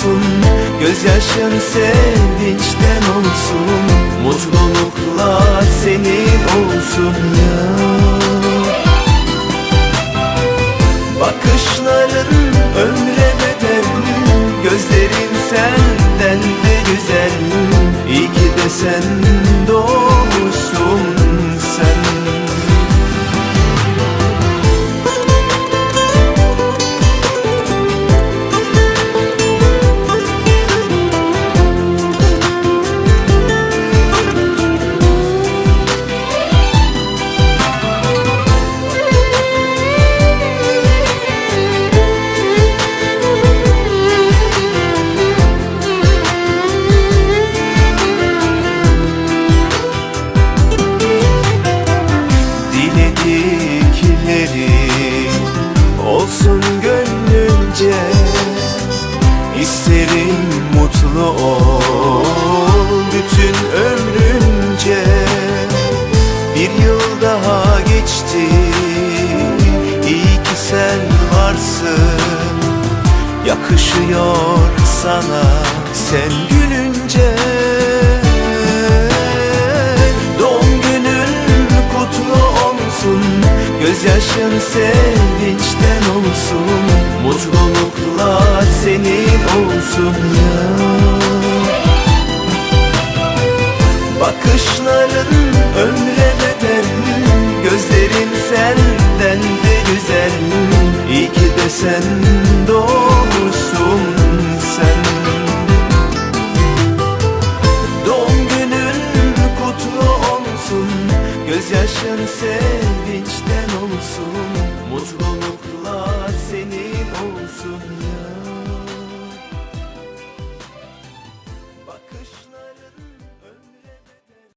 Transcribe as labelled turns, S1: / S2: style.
S1: olsun. Gözyaşın sevinçten olsun. Mutluluklar senin olsun ya. Bakışların ömre olsun gönlünce İsterim mutlu ol. Bütün ömrünce Bir yıl daha geçti. İyi ki sen varsın. Yakışıyor sana sen gülünce. Doğum günün kutlu olsun. Gözyaşın olsun Mutluluklar senin olsun ya. Bakışların ömre bedel Gözlerin senden de güzel. İyi ki de sen doğmuşsun sen. Doğum günün kutlu olsun Gözyaşın sevinçten olsun Mutluluklar senin olsun